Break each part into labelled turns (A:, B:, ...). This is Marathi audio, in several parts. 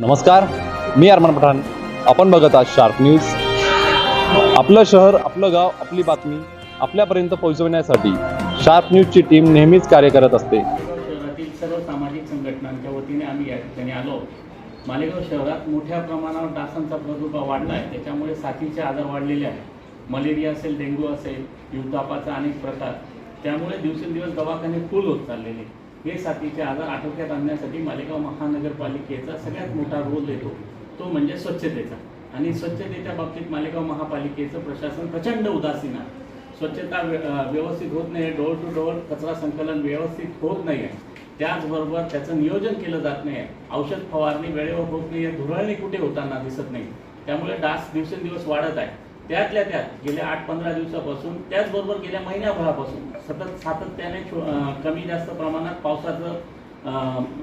A: नमस्कार मी अरमान पठाण. आपण बघत आहात शार्प न्यूज आपलं शहर आपलं गाव आपली बातमी आपल्यापर्यंत पोहोचवण्यासाठी शार्प न्यूजची टीम नेहमीच कार्य करत असते.
B: शहरातील सर्व सामाजिक संघटनांच्या वतीने आम्ही या ठिकाणी आलो मालेगाव शहरात मोठ्या प्रमाणावर डासांचा प्रादुर्भाव वाढला आहे. त्याच्यामुळे साथीचे आजार वाढलेले आहेत. मलेरिया असेल डेंग्यू असेल युवतापाचा अनेक प्रकार. त्यामुळे दिवसेंदिवस दवाखाने फुल होत चाललेले हे साथीचे आजार आटोक्यात आणण्यासाठी मालेगाव महानगरपालिकेचा सगळ्यात मोठा रोल येतो तो म्हणजे स्वच्छतेचा. आणि स्वच्छतेच्या बाबतीत मालेगाव महापालिकेचं प्रशासन प्रचंड उदासीन आहे. स्वच्छता व्य- व्यवस्थित होत नाही डोअर टू डोअर कचरा संकलन व्यवस्थित होत नाही आहे. त्याचबरोबर त्याचं नियोजन केलं जात नाही आहे. औषध फवारणी वेळेवर होत नाही आहे धुरळणी कुठे होताना दिसत नाही. त्यामुळे डास दिवसेंदिवस वाढत आहे. त्यातल्या त्यात गेल्या आठ पंधरा दिवसापासून त्याचबरोबर गेल्या महिन्याभरापासून सतत सातत्याने कमी जास्त प्रमाणात पावसाचं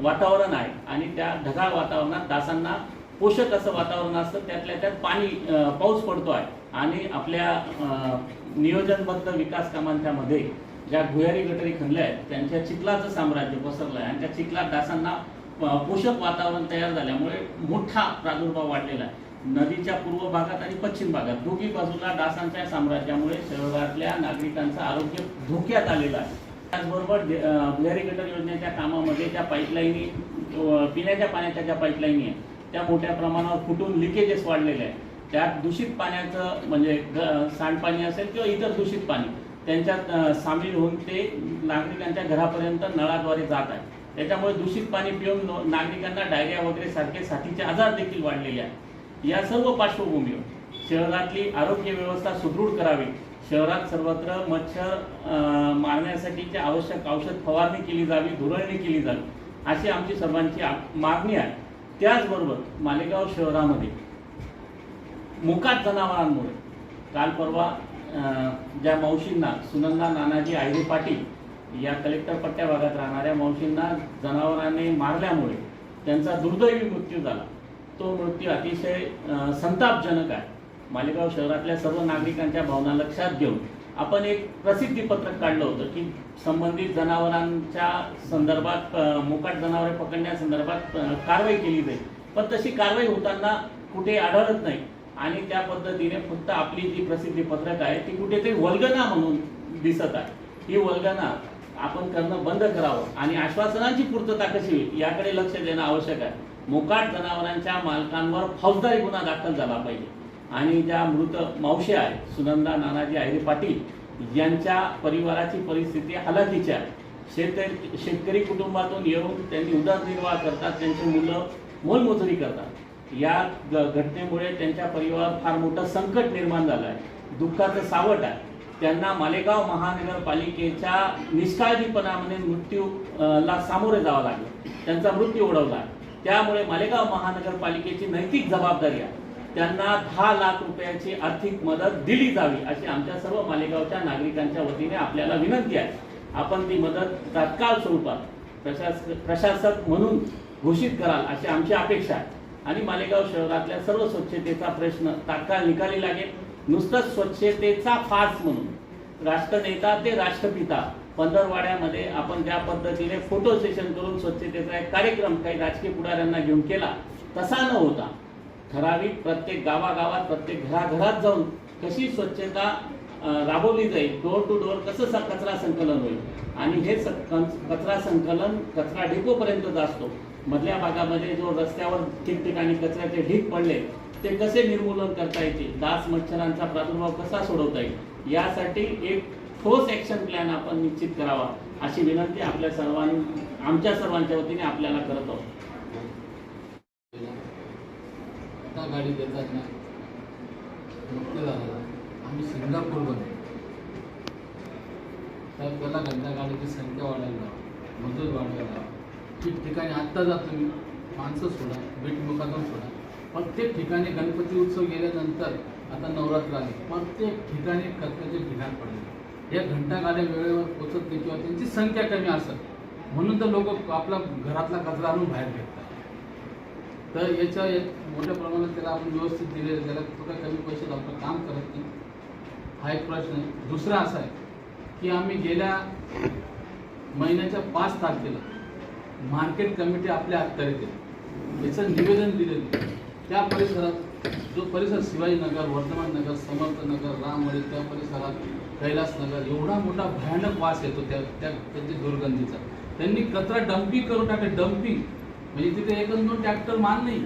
B: वातावरण आहे. आणि त्या ढगाळ वातावरणात डासांना पोषक असं वातावरण असतं त्यातल्या त्यात पाणी पाऊस पडतो आहे. आणि आपल्या नियोजनबद्ध विकास कामांच्यामध्ये ज्या भुयारी गटरी खणल्या आहेत त्यांच्या चिखलाचं साम्राज्य पसरलं आहे आणि त्या चिखलात डासांना पोषक वातावरण तयार झाल्यामुळे मोठा प्रादुर्भाव वाढलेला आहे. नदीच्या पूर्व भागात आणि पश्चिम भागात. दोघी बाजूला डासांच्या साम्राज्यामुळे शहरातल्या नागरिकांचं आरोग्य धोक्यात आलेलं आहे. त्याचबरोबर जे- गटर योजनेच्या कामामध्ये ज्या पाईपलाईनी पिण्याच्या पाण्याच्या ज्या पाईपलाईनी आहेत त्या मोठ्या प्रमाणावर फुटून लिकेजेस वाढलेले आहेत. त्यात दूषित पाण्याचं म्हणजे ग- सांडपाणी असेल किंवा इतर दूषित पाणी त्यांच्यात सामील होऊन ते नागरिकांच्या घरापर्यंत नळाद्वारे जात आहे त्याच्यामुळे दूषित पाणी पिऊन नागरिकांना डायरिया वगैरे सारखे साथीचे आजार देखील वाढलेले आहेत. या सर्व पार्श्वभूमीवर शहरातली आरोग्य व्यवस्था सुदृढ करावी शहरात सर्वत्र मच्छर अं, मारण्यासाठीची आवश्यक औषध फवारणी केली जावी धुरळणी केली जावी अशी आमची सर्वांची मागणी आहे. त्याचबरोबर मालेगाव शहरामध्ये मुकात जनावरांमुळे काल परवा अं, ज्या मावशींना सुनंदा नानाजी आयरे पाटील या कलेक्टर पट्ट्या भागात राहणाऱ्या मावशींना जनावरांनी मारल्यामुळे त्यांचा दुर्दैवी मृत्यू झाला. तो मृत्यू अतिशय संतापजनक आहे. मालेगाव शहरातल्या सर्व नागरिकांच्या भावना लक्षात घेऊन आपण एक प्रसिद्धी पत्रक काढलं होतं की संबंधित जनावरांच्या संदर्भात मोकाट जनावरे पकडण्यासंदर्भात कारवाई केली जाईल. पण तशी कारवाई होताना कुठे आढळत नाही. आणि त्या पद्धतीने फक्त आपली जी प्रसिद्धी पत्रक आहे ती कुठेतरी वल्गना म्हणून दिसत आहे. ही वल्गना आपण करणं बंद करावं आणि आश्वासनांची पूर्तता कशी होईल याकडे लक्ष देणं आवश्यक आहे. मोकाट जनावरांच्या मालकांवर फौजदारी गुन्हा दाखल झाला पाहिजे. आणि ज्या मृत मावशी आहेत सुनंदा नानाजी आहिरे पाटील यांच्या परिवाराची परिस्थिती हलाखीची आहे. शेत शेतकरी कुटुंबातून येऊन त्यांनी उदरनिर्वाह करतात त्यांची मुलं मोलमजुरी करतात. या घटनेमुळे त्यांच्या परिवारात फार मोठं संकट निर्माण झालं आहे दुःखाचं सावट आहे. त्यांना मालेगाव महानगरपालिकेच्या निष्काळजीपणामध्ये मृत्यू ला सामोरे जावं लागलं. त्यांचा मृत्यू ओढवला त्यामुळे मालेगाव महानगरपालिकेची नैतिक जबाबदारी आहे. त्यांना दहा लाख रुपयाची आर्थिक मदत दिली जावी अशी आमच्या सर्व मालेगावच्या नागरिकांच्या वतीने आपल्याला विनंती आहे. आपण ती मदत तात्काळ स्वरूपात प्रशास प्रशासक म्हणून घोषित कराल अशी आमची अपेक्षा आहे. आणि मालेगाव शहरातल्या सर्व स्वच्छतेचा प्रश्न तात्काळ निकाली लागेल. नुसतंच स्वच्छतेचा फास म्हणून राष्ट्रनेता ते राष्ट्रपिता पंधरवाड्यामध्ये आपण ज्या पद्धतीने फोटो सेशन करून स्वच्छतेचा एक कार्यक्रम काही राजकीय पुढाऱ्यांना घेऊन केला तसा न होता ठराविक प्रत्येक गावागावात प्रत्येक घराघरात जाऊन कशी स्वच्छता राबवली जाईल डोअर टू डोअर कसं कचरा संकलन होईल? आणि हे स- कचरा संकलन कचरा ढिकोपर्यंतच असतो. मधल्या भागामध्ये जो रस्त्यावर ठिकठिकाणी कचऱ्याचे ढीक पडले ते कसे निर्मूलन करता येतील? डास मच्छरांचा प्रादुर्भाव कसा सोडवता येईल? यासाठी एक ठोस ॲक्शन प्लॅन आपण निश्चित करावा अशी विनंती आपल्या सर्वां आमच्या सर्वांच्या वतीने आपल्याला करत. आहोत
C: गाडी देतात ना. मुक्त आम्ही सिंगापूर बनलो तर त्याला घंटा गाडीची संख्या वाढायला मजूर वाढवायला ठिकठिकाणी आत्ता जातो मी माणसं सोडा. बीटमुखातून सोडा. प्रत्येक ठिकाणी गणपती उत्सव गेल्यानंतर आता नवरात्र आले प्रत्येक ठिकाणी कचऱ्याचे ढिगाण पडले. या घंटा गाड्या वेळेवर पोचत नाही किंवा त्यांची संख्या कमी असत म्हणून तर लोक आपला घरातला कचरा आणून बाहेर फेकतात. तर याच्या एक मोठ्या प्रमाणात त्याला आपण व्यवस्थित दिले त्याला कुठं कमी पैशात आपण काम करत नाही. हा एक प्रश्न आहे. दुसरा असा आहे की आम्ही गेल्या महिन्याच्या पाच तारखेला मार्केट कमिटी आपल्या अखत्यारीत आहे. याचं निवेदन दिलेलं त्या परिसरात जो परिसर शिवाजीनगर वर्धमान नगर समर्थ नगर रामवाडी त्या परिसरात कैलास नगर एवढा मोठा भयानक वास येतो त्या त्या त्यांच्या दुर्गंधीचा. त्यांनी कचरा डम्पिंग करून टाकले. डम्पिंग म्हणजे तिथे एक दोन ट्रॅक्टर मान नाही.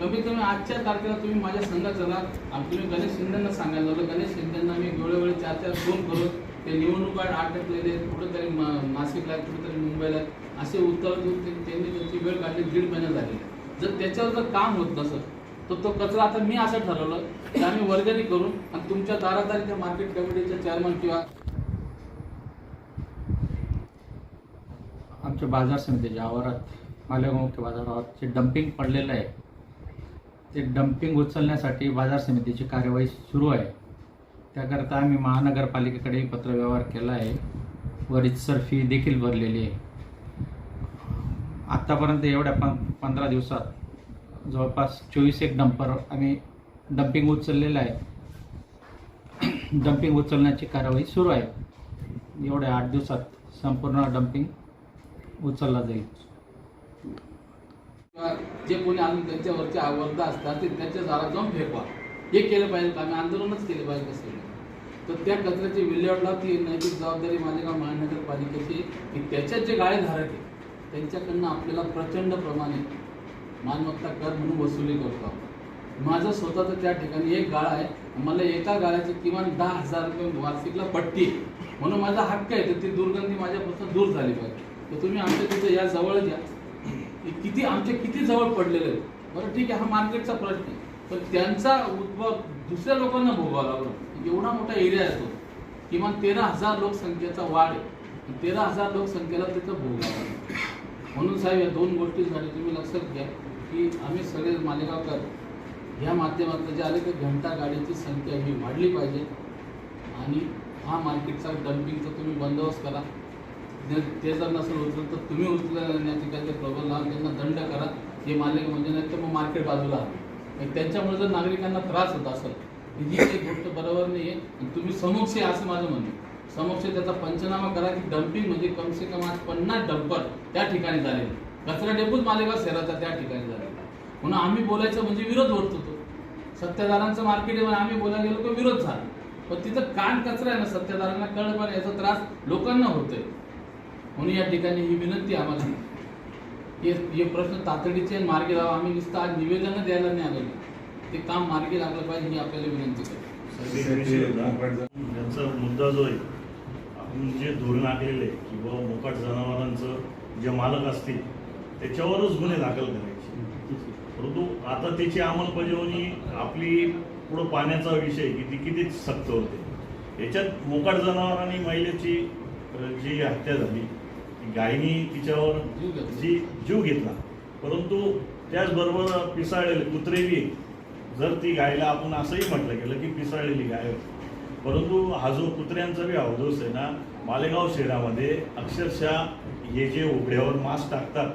C: कमीत कमी आजच्या तारखेला तुम्ही माझ्या संघात चला. तुम्ही गणेश शिंदेना सांगायला लावलं. गणेश शिंदेना मी वेळोवेळी चार चार फोन करून ते निवडणुका अटकलेले आहेत, कुठेतरी नाशिकला आहेत, कुठेतरी मुंबईला आहेत, असे उत्तर देऊन त्यांनी त्यांची वेळ काढली. दीड महिना झाली जर त्याच्यावर जर काम होत नसत तर तो कचरा आता मी असं ठरवलं की आम्ही वर्गणी करून आणि तुमच्या दारादारी त्या मार्केट कमिटीच्या चेअरमन किंवा
D: आमच्या बाजार समितीच्या आवारात मालेगाव मुख्य बाजारावर जे डम्पिंग पडलेलं आहे ते डम्पिंग उचलण्यासाठी बाजार समितीची कार्यवाही सुरू आहे. त्याकरता आम्ही महानगरपालिकेकडे पत्रव्यवहार केला आहे. व रितसर फी देखील भरलेली आहे. आत्तापर्यंत एवढ्या पं पंधरा दिवसात जवळपास चोवीस एक डंपर आम्ही डम्पिंग उचललेलं आहे. डम्पिंग उचलण्याची कारवाई सुरू आहे. एवढ्या आठ दिवसात संपूर्ण डम्पिंग उचलला जाईल.
C: किंवा जे कोणी अजून त्यांच्यावरचे आवर्त असतात ते त्यांच्या दारात जाऊन फेकवा. हे केलं पाहिजे का आम्ही आंदोलनच केले पाहिजे कसं तर त्या कचऱ्याची विल्हेवाट ती नैतिक जबाबदारी मालेगाव महानगरपालिकेची की त्याच्यात जे गाळे धारक आहे त्यांच्याकडनं आपल्याला प्रचंड प्रमाणे मालमत्ता कर म्हणून वसुली करतो आपण. माझं स्वतःचं त्या ठिकाणी एक गाळा आहे. मला एका गाळ्याची किमान दहा हजार रुपये वार्षिकला पट्टी आहे म्हणून माझा हक्क आहे तर ती दुर्गंधी माझ्यापासून दूर झाली पाहिजे. तर तुम्ही आमच्या तिथे या जवळ घ्या. किती आमचे किती जवळ पडलेले आहेत? बरं ठीक आहे हा मार्केटचा प्रश्न आहे. पण त्यांचा उद्भव दुसऱ्या लोकांना भोगावा लागला एवढा मोठा एरिया येतो किमान तेरा हजार लोकसंख्येचा वाढ आहे. तेरा हजार लोकसंख्येला तिथं भोगावा लागलं म्हणून साहेब या दोन गोष्टींसाठी तुम्ही लक्षात घ्या. की आम्ही सगळे मालेगावकर या माध्यमातून जे आले ते घंटा गाडीची संख्या ही वाढली पाहिजे. आणि हा मार्केटचा डम्पिंगचा तुम्ही बंदोबस्त करा. ते जर नसेल उचलत तर तुम्ही उचलण्याची काय ते प्रबल लावून त्यांना दंड करा. हे मालिक म्हणजे नाही तर मग मार्केट बाजूला आहे. मग त्यांच्यामुळे जर नागरिकांना त्रास होत असेल ही एक गोष्ट बरोबर नाही आहे आणि तुम्ही समक्ष आहे असं माझं म्हणणं आहे. समक्ष त्याचा पंचनामा करा की डम्पिंग म्हणजे कमसे कम आज पन्नास डंपर त्या ठिकाणी झालेले कचरा डेपूच मालेगाव शहराचा त्या ठिकाणी झाला. म्हणून आम्ही बोलायचं म्हणजे विरोध होत होतो. सत्ताधारांचं मार्केट आहे आम्ही बोलायला गेलो तर विरोध झाला. पण तिथं कान कचरा आहे ना सत्ताधारांना कळलं पण याचा त्रास लोकांना होतोय. म्हणून या ठिकाणी ही विनंती आम्हाला. हे हे प्रश्न तातडीचे मार्गी लावा. आम्ही नुसतं आज निवेदन द्यायला नाही आलेलं. ते काम मार्गी लागलं पाहिजे ही आपल्याला विनंती करतो
E: यांचा मुद्दा जो आहे आपण जे धोरण आखलेलं आहे की बाबा मोकाट जनावरांचं जे मालक असतील त्याच्यावरच गुन्हे दाखल करायचे. परंतु आता त्याची अंमलबजावणी आपली पुढं पाण्याचा विषय की ती किती सक्त होते. याच्यात मोकाट जनावरांनी महिलेची जी हत्या झाली गायनी गायीनी तिच्यावर जी जीव घेतला. परंतु त्याचबरोबर पिसाळलेले कुत्रे बी जर ती गायला आपण असंही म्हटलं गेलं की पिसाळलेली गाय होती. परंतु हा जो कुत्र्यांचा बी अवधोस आहे ना मालेगाव शहरामध्ये अक्षरशः हे जे उघड्यावर मास्क टाकतात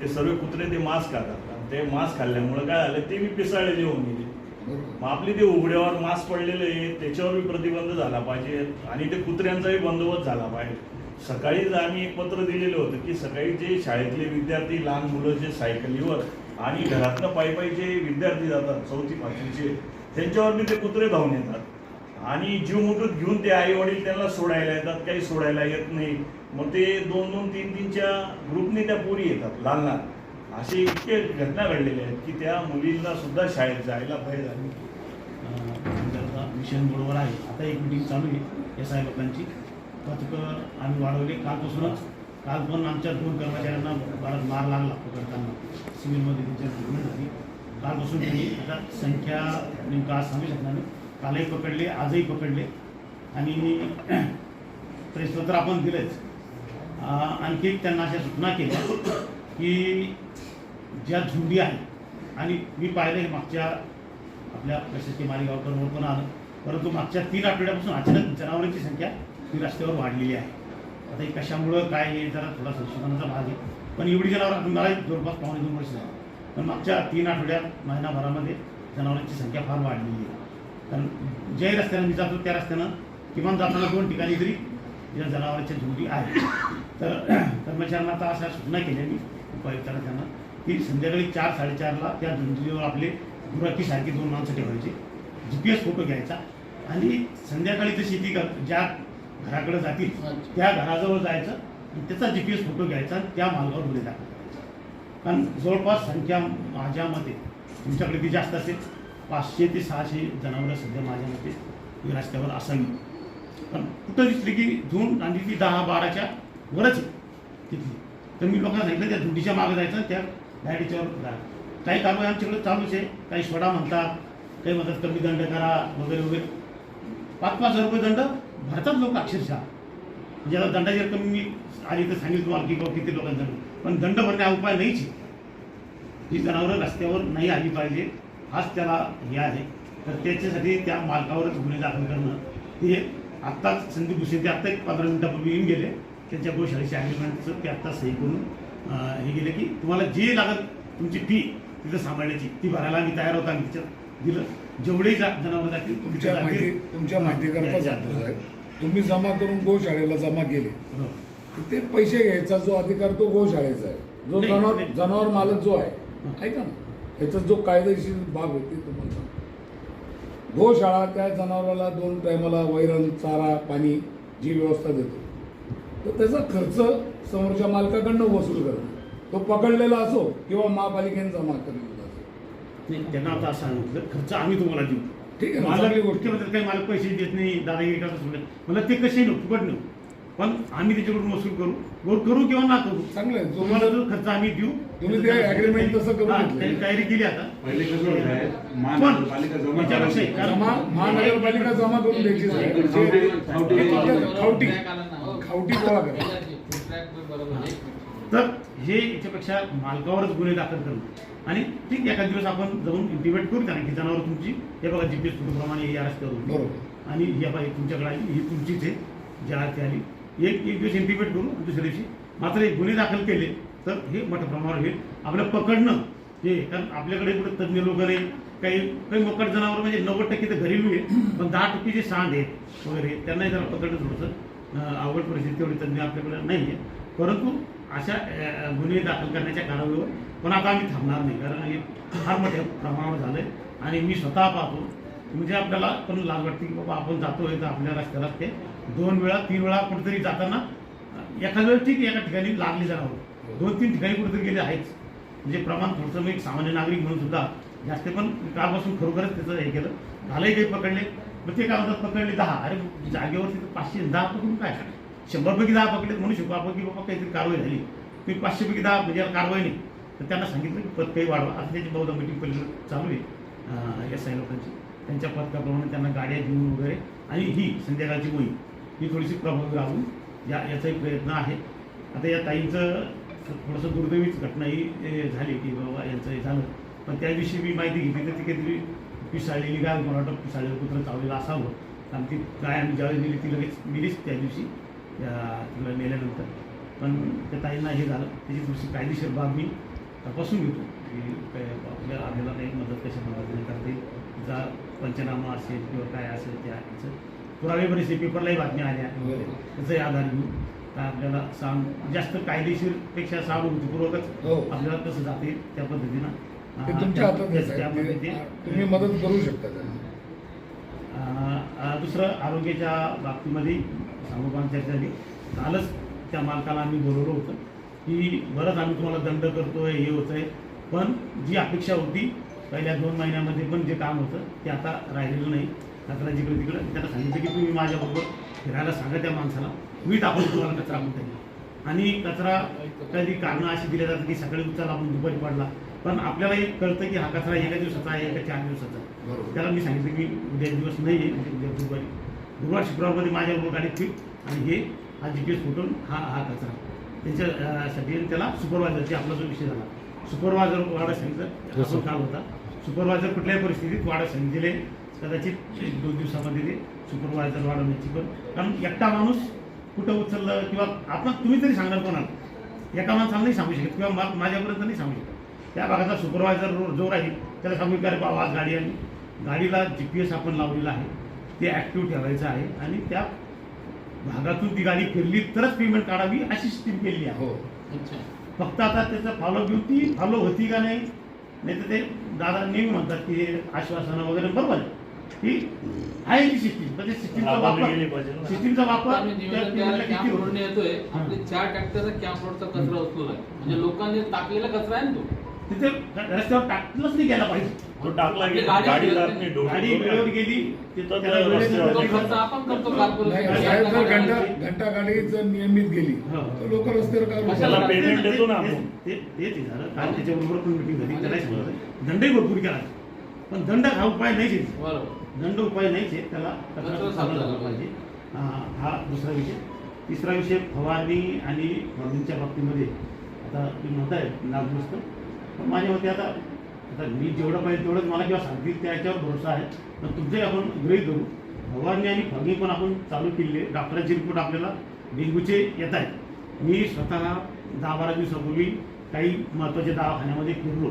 E: ते सर्व कुत्रे ते मांस खातात. आणि ते मांस खाल्ल्यामुळे काय झालं ते बी पिसाळलेले होऊन गेले. मग आपली ते उघड्यावर मांस पडलेलं आहे त्याच्यावर बी प्रतिबंध झाला पाहिजे आणि ते कुत्र्यांचाही बंदोबस्त झाला पाहिजे. सकाळीच आम्ही एक पत्र दिलेलं होतं की सकाळी जे शाळेतले विद्यार्थी लहान मुलं जे सायकलीवर आणि घरातनं पायी पायी जे विद्यार्थी जातात चौथी पाचवीचे त्यांच्यावर बी ते कुत्रे धावून येतात. आणि जीव मुठूत घेऊन ते आई वडील त्यांना सोडायला येतात काही सोडायला येत नाही. मग ते दोन दोन तीन तीनच्या ग्रुपने त्या पोरी येतात लहान लहान असे इतके घटना घडलेल्या आहेत की त्या मुलींना सुद्धा शाळेत जायला भय झाली.
F: त्याचा मिशन बरोबर आहे. आता एक मिटिंग चालू आहे. एस आय लोकांची पथकं आम्ही वाढवली. कालपासूनच काल पण आमच्या दोन कर्मचाऱ्यांना बराच मार लागला पकडताना. सिव्हिलमध्ये त्यांच्या ट्रीटमेंट झाली. कालपासून त्यांनी आता संख्या नेमका आज सांगू शकणार नाही. कालही पकडले आजही पकडले. आणि प्रेसपत्र आपण दिलंच. आणखी त्यांना अशा सूचना केल्या की ज्या झुंडी आहे आणि मी पाहिलं मागच्या आपल्या प्रशासकीय मालेगावकरवर पण आलं परंतु मागच्या तीन आठवड्यापासून अचानक जनावरांची संख्या ही रस्त्यावर वाढलेली आहे. आता हे कशामुळं काय हे जरा थोडा संशोधनाचा भाग आहे. पण एवढी जनावरं मला जवळपास पावणे दोन वर्ष झाली. पण मागच्या तीन आठवड्यात महिनाभरामध्ये जनावरांची संख्या फार वाढलेली आहे. कारण ज्याही रस्त्यानं मी जातो त्या रस्त्यानं किमान जाताना दोन ठिकाणी तरी या जनावरांच्या झुंडी आहे. तर कर्मचाऱ्यांना आता अशा सूचना केल्या मी उपायुक्तांना त्यांना की संध्याकाळी चार साडेचारला त्या धुंदीवर आपले गुराखीसारखी दोन माणसं ठेवायचे. जी पी एस फोटो घ्यायचा. आणि संध्याकाळी ते शेती कर ज्या घराकडे जातील त्या घराजवळ जायचं आणि त्याचा जी पी एस फोटो घ्यायचा आणि त्या मार्गावर गुन्हे दाखल करायचे. कारण जवळपास संख्या माझ्या मते तुमच्याकडे ती जास्त असेल. पाचशे ते सहाशे जनावरं सध्या माझ्या मते रस्त्यावर असावी पण कुठं दिसली की जून आणि ती दहा बाराच्या वरच आहे तिथली. तर मी लोकांना सांगितलं त्या झुंडीच्या मागे जायचं त्या गाडीच्यावर जा. काही कारवाई आमच्याकडे चालूच आहे. काही सोडा म्हणतात काही म्हणतात कमी दंड करा वगैरे वगैरे. पाच पाच हजार रुपये दंड भरतात लोक अक्षरशः. म्हणजे आता दंडाची रक्कम मी आली तर सांगितलं तुम्हाला की बाबा किती लोकांचा. दंड पण दंड भरणे हा उपाय नाहीच आहे. ही जनावरं रस्त्यावर नाही आली पाहिजे. हाच त्याला हे आहे. तर त्याच्यासाठी त्या मालकावरच गुन्हे दाखल करणं हे आत्ताच संदीप भुसे ते आत्ता एक पंधरा मिनिटापूर्वी येऊन गेले. त्यांच्या गोशाळेच्या ॲग्रीमेंटचं ते आत्ता सही करून हे गेले की तुम्हाला जे लागत तुमची फी तिथं सांभाळण्याची ती भरायला आम्ही तयार होतो आम्ही तिच्यात दिलं. जेवढेही जा जनावरं जातील
G: तुमच्या. माहिती तुमच्या माहितीकरता साहेब. तुम्ही जमा करून गोशाळेला जमा केले.
F: हो.
G: ते पैसे घ्यायचा जो अधिकार तो गोशाळेचा आहे. जो जनावर. जनावर मालक जो आहे. ऐका ना त्याचा जो कायदेशीर बाब आहे ते तुम्हाला सांगतो. गोशाळा त्या जनावराला दोन टायमाला वैरण चारा पाणी जी व्यवस्था देतो. तर त्याचा खर्च समोरच्या मालकाकडनं वसूल करणं. तो पकडलेला असो किंवा महापालिकेने जमा करेलेला असो.
F: नाही त्यांना आता असं सांगितलं खर्च आम्ही तुम्हाला देऊ.
G: ठीक आहे ना,
F: मालक
G: चांगली गोष्ट.
F: गोष्टी काही मालक पैसे देत नाही दादागिरी सगळं मला ते कसे फुकट नेऊ पण आम्ही त्याच्याकडून वसूल करू. वर करू किंवा ना करू.
G: चांगलं आहे.
F: तुम्हाला जो खर्च आम्ही देऊ
G: तुम्ही ते agreement तसं करून
F: हा, तयारी केली आता.
H: पहिले कसं होत आहे
F: पण
H: महानगरपालिका जमा
F: याच्यापेक्षा
H: करायची.
F: कारण-
G: जमा महानगरपालिका जमा करून द्यायची साहेब. जे-
H: खावटी-
G: हे
H: खावटी-
G: तुमच्या खावटी खावटी गोळा करा.
F: तर हे याच्यापेक्षा मालकावरच गुन्हे दाखल करणं आणि ठीक एखाद दिवस आपण जाऊन इंटिमेट करू त्यांना की जनावर तुमची हे बघा जीपीएस प्रमाणे या रस्त्यावर होती.
G: बरोबर.
F: आणि ही बाई तुमच्याकडे आली ही तुमचीच आहे. ज्या आली. एक एक दिवस इंटिमेट करू दुसऱ्या दिवशी मात्र एक गुन्हे दाखल केले. तर हे मोठ्या प्रमाणावर होईल आपलं पकडणं हे कारण आपल्याकडे कुठे तज्ज्ञ लोक काही काही मोकट जनावर म्हणजे नव्वद टक्के तर घरेलू आहे पण दहा टक्के जे सांड आहेत वगैरे त्यांनाही जरा पकडणं थोडंसं अवघड परिस्थिती तेवढी तज्ज्ञ आपल्याकडे नाही आहे परंतु अशा गुन्हे दाखल करण्याच्या कारवाईवर पण आता आम्ही थांबणार नाही कारण हे फार मोठ्या प्रमाणावर झालं आहे आणि मी स्वतः पाहतो म्हणजे आपल्याला पण लाज वाटते की बाबा आपण जातोय तर आपल्या रस्त्याला ते दोन वेळा तीन वेळा कुठेतरी जाताना अं, एखाद वेळेस ठीक एका ठिकाणी लागली जाणार दोन तीन ठिकाणी कुठेतरी गेले आहेच. म्हणजे प्रमाण थोडंसं मी एक सामान्य नागरिक म्हणून सुद्धा जास्त पण कालपासून खरोखरच त्याचं हे केलं. कालही काही पकडले. मग ते काय म्हणतात पकडले दहा. अरे जागेवरती पाचशे दहा पकडून काय शंभरपैकी दहा पकडले म्हणू शकू आपण की बाबा काहीतरी कारवाई झाली. तुम्ही पाचशेपैकी दहा म्हणजे याला कारवाई नाही. तर त्यांना सांगितलं की पद काही वाढवा. आता त्याची बहुधा मिटिंग पहिली चालू आहे. एस आय लोकांची. त्यांच्या पथकाप्रमाणे त्यांना गाड्या घेऊन वगैरे. आणि ही संध्याकाळची मोहीम. ही थोडीशी प्रभावी राहून या याचाही प्रयत्न आहे. आता या ताईंचं थोडंसं दुर्दैवीच घटना ही झाली की बाबा यांचं हे झालं. पण त्याविषयी मी माहिती घेतली तर ती काहीतरी पिसाळलेली गाय मला वाटतं पिसाळलेलं कुत्र चावलेलं असावं. कारण ती गाय आम्ही ज्यावेळी नेली ती लगेच मिलीच त्या दिवशी त्या तिला नेल्यानंतर. पण त्या ताईंना हे झालं. त्याची थोडीशी कायदेशीर बाब मी तपासून घेतो की काय आपल्या आपल्याला काही मदत कशा पद्धतीने येईल तिचा पंचनामा असेल किंवा काय असेल त्या याचं पुरावे बरेचसे पेपरलाही बातम्या आल्या त्याचाही आधार घेऊन. आपल्याला सांग जास्त कायदेशीरपेक्षा सहानुभूतीपूर्वकच
G: हो.
F: आपल्याला कसं जाते त्या पद्धतीनं.
G: तुमच्या हातात आहे. तुम्ही मदत करू शकता
F: दुसरं आरोग्याच्या बाबतीमध्ये सांगोपान चर्चा झाली. कालच त्या मालकाला आम्ही बोलवलं होतं की बरंच आम्ही तुम्हाला दंड करतोय हे होतंय. पण जी अपेक्षा होती पहिल्या दोन महिन्यामध्ये पण जे काम होतं ते आता राहिलेलं नाही. कचरा जिकडे तिकडे त्यांना सांगितलं की तुम्ही माझ्याबरोबर फिरायला सांगा त्या माणसाला. मी टाकून तुम्हाला कचरा म्हणता येईल आणि कचरा कधी कारणं अशी दिल्या जातात की सकाळी उचलला आपण दुपारी पडला. पण आपल्यालाही कळतं की हा कचरा एका दिवसाचा आहे एका चार दिवसाचा आहे. त्याला मी सांगितलं की उद्या दिवस नाही आहे म्हणजे उद्या गुरुवारी गुरुवार शुक्रवारमध्ये माझ्याबरोबर गाडी फिट आणि हे हा जी पी एस फुटून हा हा कचरा. त्याच्या अं, साठी त्याला सुपरवायझरची आपला जो विषय झाला. सुपरवायझर वाढत सांगितलं आपण काल होता. सुपरवायझर कुठल्याही परिस्थितीत वाढत सांगितले कदाचित एक दोन दिवसामध्ये ते सुपरवायझर वाढवण्याची पण. कारण एकटा माणूस कुठं उचललं किंवा आपण तुम्ही तरी सांगणार कोणाला? एका माणसाला नाही सांगू शकत किंवा माझ्यापर्यंत नाही सांगू शकत. त्या भागाचा सुपरवायझर जो राहील त्याला सांगू की अरे बाबा आज गाडी आली. गाडीला जी पी एस आपण लावलेला आहे. ते ॲक्टिव्ह ठेवायचं आहे आणि त्या भागातून ती गाडी फिरली तरच पेमेंट काढावी अशी स्कीम केलेली आहे.
G: हो.
C: अच्छा.
F: फक्त आता त्याचं फॉलो ती फॉलो होती का नाही? नाही तर ते दादा नेहमी म्हणतात की आश्वासनं वगैरे बरोबर आहे. की आहे ती सिस्टीम. ते सिस्टीमचा वापर. सिस्टीमचा वापर?
C: रोडने येतोय. आपले चार ट्रॅक्टरचा कॅम्प रोडचा कचरा उचलून आहे. म्हणजे लोकांनी टाकलेला कचरा आहे ना तो.
F: तिथे रस्त्यावर टाकलंच नाही गेला पाहिजे.
E: तो टाकला गेला
C: गाडी
E: गाडी
C: गेली.
E: जात नाही डोकी
F: गाडी वेळेवर गेली
E: तिथं
F: त्याला
E: त्या
F: वेळेत
E: रस्त्यावर
C: तो
F: नाही
C: खर्च आपण करतो
G: नाही, साहेब जर घंटा
C: कॉर्पोरेशन
G: घंटा गाडी जर नियमित गेली.
F: हो.
G: तर लोक रस्त्यावर काय
C: कशाला
E: त्याला? पेमेंट देतो ना आपण.
F: ते ते ते झालं. काल त्याच्याबरोबर पण मिटिंग झाली त्याला सांगितलं दंडही भरपूर केला. पण दंड हा उपाय नाहीच आहे.
C: बरोबर.
F: दंड उपाय नाहीच आहे. त्याला
C: कचरा साफ
F: झाला पाहिजे. हा दुसरा विषय. तिसरा विषय फवारणी आणि फवारणीच्या बाबतीमध्ये. आता तुम्ही म्हणताय नागदुरुस्त पण माझ्या मते आता आता मी जेवढं पाहिजे तेवढंच मला किंवा सांगतील त्याच्यावर भरोसा आहे. पण तुमचे आपण गृहीत धरू फवारणी आणि फवारणी पण आपण चालू केली आहे डॉक्टरांचे रिपोर्ट आपल्याला डेंग्यूचे येत आहेत. मी स्वतः दहा बारा दिवसापूर्वी काही महत्त्वाच्या दवाखान्यामध्ये फिरलो.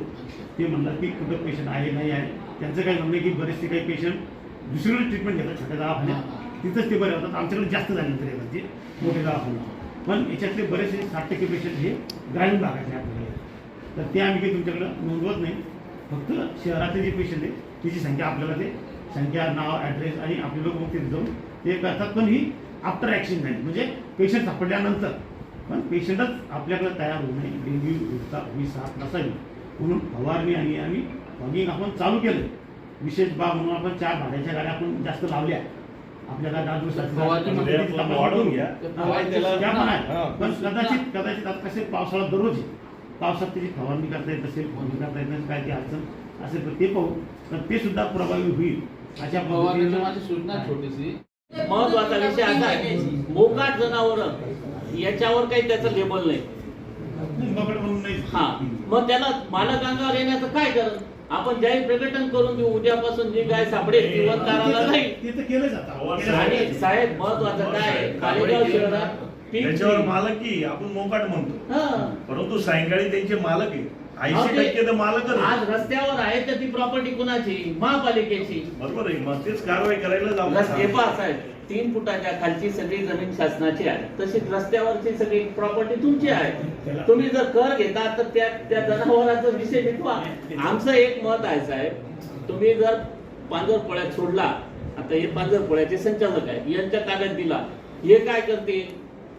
F: ते म्हणलं की कुठं पेशंट आहे नाही आहे. त्यांचं काय म्हणणं आहे की बरेचसे काही पेशंट दुसरीकडे ट्रीटमेंट घेतात छोट्या दवाखान्यात. तिथंच ते बरे होतात. आमच्याकडे जास्त झाल्यानंतर येतात ते मोठे दवाखाने पण याच्यातले बरेचसे साठ टक्के पेशंट हे ग्रामीण भागातले आपल्याकडे आहेत. तर ते आम्ही काही तुमच्याकडं नोंदवत नाही. फक्त शहरातले जे पेशंट आहे त्याची संख्या आपल्याला ते संख्या नाव ॲड्रेस आणि आपले लोक मग तिथे जाऊन ते करतात. पण ही आफ्टर ॲक्शन झाली. म्हणजे पेशंट सापडल्यानंतर. पण पेशंटच आपल्याकडे तयार होऊ नये. डेंग्यू होता ही साथ नसावी. म्हणून फवारणी आणि आम्ही फॉगिंग आपण चालू केलं. विशेष बाब म्हणून आपण चार भाड्याच्या गाड्या आपण जास्त लावल्या. आपल्याला
C: म्हणजे
E: वाढवून घ्या.
F: पण कदाचित कदाचित आता कसे पावसाळा दररोज पावसात त्याची फवारणी करता येत असेल फवारणी करता येत नसेल काय ते अडचण असेल तर ते पाहू. पण ते सुद्धा प्रभावी होईल. अशा पद्धतीनं
C: माझी सूचना छोटीशी.
B: महत्त्वाचा विषय असा आहे. मोकाट जनावर याच्यावर काही त्याचं लेबल नाही.
F: बकड म्हणून नाही.
B: हा. मग त्याला मालक अंगावर येण्याचं काय करत आपण जाहीर प्रकटन करून देऊ उद्यापासून जी गाय सापडेल ती वनकाराला जाईल.
F: ते तर केलं जातं. केलं
B: आणि. साहेब महत्वाचं काय? आहे? मालेगाव शहरात
E: त्याच्यावर मालकी आपण मोकाट म्हणतो.
B: हा.
E: परंतु सायंकाळी त्यांचे मालक आहे ऐंशी टक्के तर आहे.
B: आज रस्त्यावर आहे तर ती प्रॉपर्टी कुणाची? महापालिकेची.
E: बरोबर आहे मग तेच कारवाई करायला जाऊ
B: आहेत तीन फुटाच्या खालची सगळी जमीन शासनाची आहे. तशीच रस्त्यावरची सगळी प्रॉपर्टी तुमची आहे. तुम्ही जर कर घेता तर त्या त्या जनावरांचा विषय मिटवा आमचं एक मत आहे साहेब. तुम्ही जर पांजरपोळ्यात सोडला आता हे पांजरपोळ्याचे संचालक आहेत. यांच्या ताब्यात दिला. हे काय करते?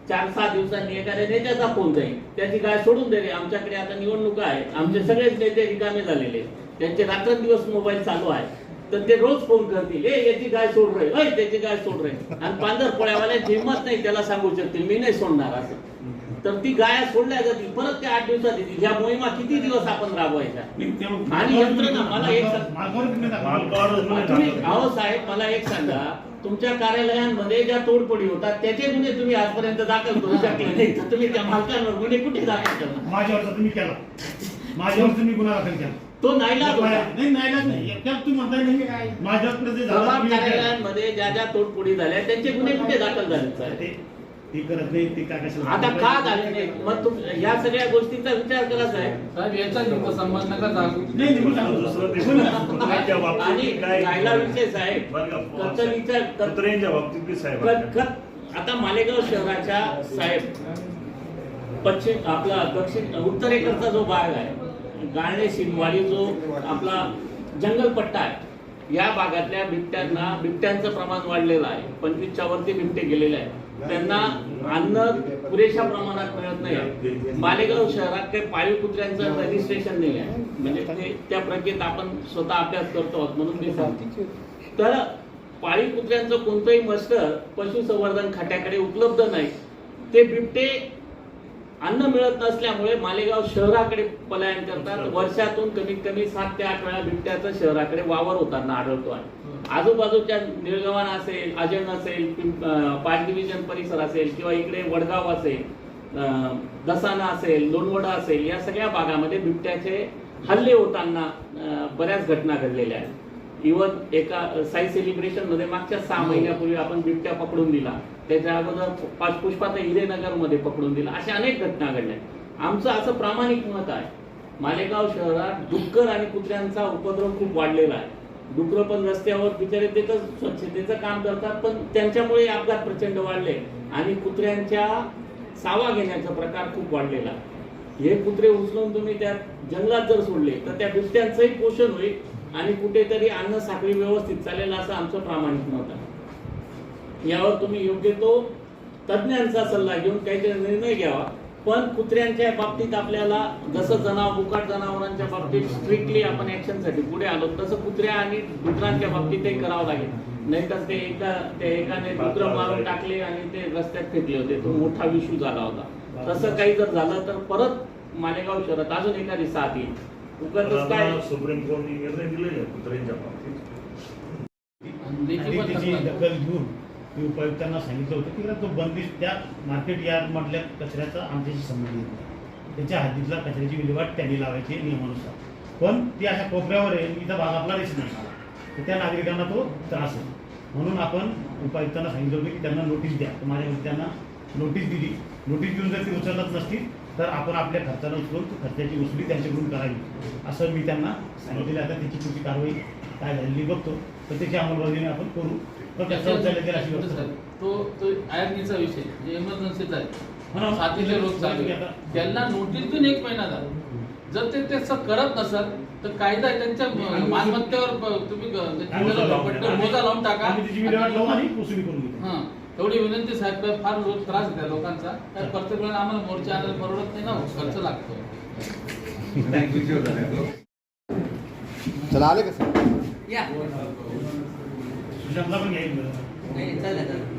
B: चार सहा दिवसांनी एखाद्या नेत्याचा फोन जाईल. त्याची गाय सोडून दे रे आमच्याकडे आता निवडणुका आहे आमचे सगळेच नेते रिकामे झालेले. त्यांचे रात्रंदिवस मोबाईल चालू आहे. तर ते रोज फोन करतील. ए याची गाय सोड रे? अय त्याची गाय सोड रे? आणि पांढर पोळ्यावाल्याची हिंमत नाही त्याला सांगू शकतील. मी नाही सोडणार असं. तर ती गाय सोडल्या जातील. परत ते आठ दिवसात येतील. ह्या मोहिमा किती दिवस आपण राबवायच्या? आणि यंत्रणा मला एक. अहो साहेब मला एक सांगा. तुमच्या कार्यालयांमध्ये ज्या तोडफोडी होतात त्याचे गुन्हे तुम्ही आजपर्यंत दाखल करू शकले नाही. तर तुम्ही त्या मालकांवर गुन्हे कुठे दाखल करणार?
F: माझ्यावरचा तुम्ही केला. माझ्यावर तुम्ही गुन्हा दाखल केला.
B: तो नाईलाज होता.
F: नाही नाईलाज नाही. एकट्यात तुम्ही म्हणताय नाही. माझ्याकडे जे झालं
B: प्रभाग. कार्यालयांमध्ये ज्या ज्या तोडफोडी झाल्या त्यांचे गुन्हे कुठे दाखल झाले? साहेब
F: ते ते करत नाही ते काय कशाला
B: आता का झाले नाही? मग तुम या सगळ्या गोष्टीचा विचार करा साहेब.
C: साहेब याचा लिंक संबंध नका सांगू
F: नाही
E: ते
F: बोला.
E: कुत्र्यांच्या
B: आणि राहिला विषय साहेब? कचरीच्या
E: कुत्र्यांच्या बाबतीत बी साहेब
B: कत- कत- आता मालेगाव शहराच्या साहेब पश्चिम आपला दक्षिण उत्तरेकडचा जो भाग आहे गाळणे शिंगवाडी जो आपला जंगलपट्टा आहे या भागातल्या बिबट्यांना बिबट्यांचं प्रमाण वाढलेलं आहे. पंचवीसच्या वरती बिबटे गेलेले आहेत. त्यांना अन्न पुरेशा प्रमाणात मिळत नाही मालेगाव शहरात काही पाळीव कुत्र्यांचं रजिस्ट्रेशन नाही आहे. म्हणजे ते त्या प्रक्रियेत आपण स्वतः अभ्यास करतो आहोत म्हणून मी सांगतो. तर पाळीव कुत्र्यांचं कोणतंही मस्टर पशुसंवर्धन खात्याकडे उपलब्ध नाही. ते बिबटे अन्न मिळत नसल्यामुळे मालेगाव शहराकडे पलायन करतात. वर्षातून कमीत कमी सात ते आठ वेळा बिबट्याचं शहराकडे वावर होताना आढळतो आहे. आजूबाजूच्या निळगवान असेल अजन असेल पाच डिव्हिजन परिसर असेल किंवा इकडे वडगाव असेल दसाना असेल लोणवडा असेल या सगळ्या भागामध्ये बिबट्याचे हल्ले होताना बऱ्याच घटना घडलेल्या आहेत. इवन एका साई सेलिब्रेशनमध्ये मागच्या सहा महिन्यापूर्वी आपण बिबट्या पकडून दिला. त्याच्या अगोदर पाच पुष्पात हिरेनगरमध्ये पकडून दिला. अशा अनेक घटना घडल्या. आमचं असं प्रामाणिक मत आहे. मालेगाव शहरात डुक्कर आणि कुत्र्यांचा उपद्रव खूप वाढलेला आहे. डुकर पण रस्त्यावर बिचारे ते तर स्वच्छतेचं काम करतात पण त्यांच्यामुळे अपघात प्रचंड वाढले आणि कुत्र्यांच्या सावा घेण्याचा प्रकार खूप वाढलेला. आहे हे कुत्रे उचलून तुम्ही त्या जंगलात जर सोडले तर त्या बिबट्यांचंही पोषण होईल. आणि कुठेतरी अन्न साखळी व्यवस्थित चालेल असं आमचं प्रामाणिक मत आहे. यावर तुम्ही योग्य तो तज्ज्ञांचा सल्ला घेऊन काहीतरी निर्णय घ्यावा. पण कुत्र्यांच्या बाबतीत आपल्याला जसं जनावर बुकाट जनावरांच्या बाबतीत स्ट्रिक्टली आपण ऍक्शनसाठी पुढे आलो तसं कुत्र्या आणि डुकरांच्या बाबतीतही करावं लागेल. नाहीतर ते एका ते एकाने डुकरं मारून टाकले आणि ते रस्त्यात फेकले होते. तो मोठा विषू झाला होता. तसं काही जर झालं तर परत मालेगाव शहरात अजून एखादी साथ येईल.
E: आता सुप्रीम कोर्टाने निर्णय दिलेले कुत्र्यांच्या बाबतीत.
C: तक्रार.
F: दखल घेऊन मी उपायुक्तांना सांगितलं होतं की तो बंदिस्त त्या मार्केट यार्डमधल्या कचऱ्याचा आमच्याशी संबंध येत नाही. त्याच्या हद्दीतला कचऱ्याची विल्हेवाट त्यांनी लावायची नियमानुसार. पण ती अशा कोपऱ्यावर आहे इथं भाग आपला नाही. मला तर त्या नागरिकांना तो त्रास आहे. म्हणून आपण उपायुक्तांना सांगितलं होतं की त्यांना नोटीस द्या. माझ्याकडे त्यांना नोटीस दिली. नोटीस देऊन जर ती उचलत नसतील तर आपण आपल्या खर्चानं उचलून ती खर्चाची वसुली त्यांच्याकडून करावी. असं मी त्यांना सांगितलेलं आता त्याची पुढची कारवाई काय झालेली बघतो. तर त्याची अंमलबजावणी आपण करू. पण त्याचा गेला अशी.
C: तो तो आयर्नीचा विषय जे इमर्जन्सीचा. आहे. साथीचे लोक चालू. त्यांना नोटीस देऊन एक महिना झाला. जर ते तसं करत नसाल तर कायदा त्यांच्या मालमत्तेवर तुम्ही मोजा
F: लावून
C: टाका. एवढी विनंती साहेब काय फार रोज त्रास त्या लोकांचा. काय प्रत्येक वेळेला आम्हाला मोर्चा आणायला परवडत नाही ना हो, खर्च लागतो.
I: चला आले का सर
J: या.
F: सुशांतला पण घ्यायला
J: नाही चालेल चालेल.